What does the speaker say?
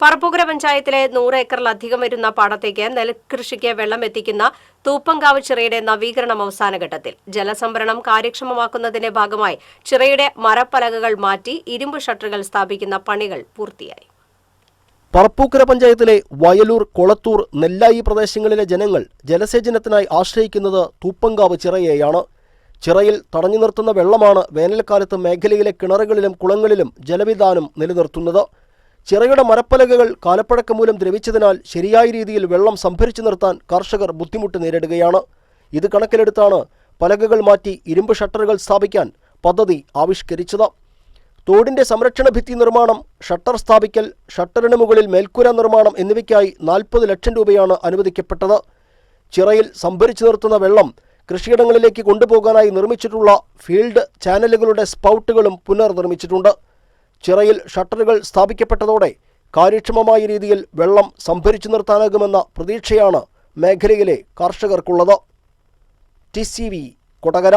പറപ്പൂക്കര പഞ്ചായത്തിലെ നൂറ് ഏക്കറിലധികം വരുന്ന പാടത്തേക്ക് നെൽകൃഷിക്ക് വെള്ളം എത്തിക്കുന്ന തൂപ്പങ്കാവ് ചിറയുടെ നവീകരണം അവസാന ഘട്ടത്തിൽ. ജലസംഭരണം കാര്യക്ഷമമാക്കുന്നതിന്റെ ഭാഗമായി ചിറയുടെ മരപ്പലകകൾ മാറ്റി ഇരുമ്പ് ഷട്ടറുകൾ സ്ഥാപിക്കുന്ന പണികൾ പൂർത്തിയായി. പറപ്പൂക്കര പഞ്ചായത്തിലെ വയലൂർ കൊളത്തൂർ നെല്ലായി പ്രദേശങ്ങളിലെ ജനങ്ങൾ ജലസേചനത്തിനായി ആശ്രയിക്കുന്നത് തൂപ്പങ്കാവ് ചിറയെയാണ്. ചിറയിൽ തടഞ്ഞു നിർത്തുന്ന വെള്ളമാണ് വേനൽക്കാലത്ത് മേഖലയിലെ കിണറുകളിലും കുളങ്ങളിലും ജലവിധാനം നിലനിർത്തുന്നത്. ചിറയുടെ മരപ്പലകകൾ കാലപ്പഴക്കം മൂലം ദ്രവിച്ചതിനാൽ ശരിയായ രീതിയിൽ വെള്ളം സംഭരിച്ചു നിർത്താൻ കർഷകർ ബുദ്ധിമുട്ട് നേരിടുകയാണ്. ഇത് കണക്കിലെടുത്താണ് പലകകൾ മാറ്റി ഇരുമ്പ് ഷട്ടറുകൾ സ്ഥാപിക്കാൻ പദ്ധതി ആവിഷ്കരിച്ചത്. തോടിന്റെ സംരക്ഷണ ഭിത്തി നിർമ്മാണം ഷട്ടർ സ്ഥാപിക്കൽ ഷട്ടറിന് മുകളിൽ മേൽക്കൂര നിർമ്മാണം എന്നിവയ്ക്കായി നാൽപ്പത് ലക്ഷം രൂപയാണ് അനുവദിക്കപ്പെട്ടത്. ചിറയിൽ സംഭരിച്ചു നിർത്തുന്ന വെള്ളം കൃഷിയിടങ്ങളിലേക്ക് കൊണ്ടുപോകാനായി നിർമ്മിച്ചിട്ടുള്ള ഫീൽഡ് ചാനലുകളുടെ സ്പൗട്ടുകളും പുനർനിർമ്മിച്ചിട്ടുണ്ട്. ചിറയിൽ ഷട്ടറുകൾ സ്ഥാപിക്കപ്പെട്ടതോടെ കാര്യക്ഷമമായ രീതിയിൽ വെള്ളം സംഭരിച്ചു നിർത്താനാകുമെന്ന പ്രതീക്ഷയാണ് മേഖലയിലെ കർഷകർക്കുള്ളത്. T C V Kodakara.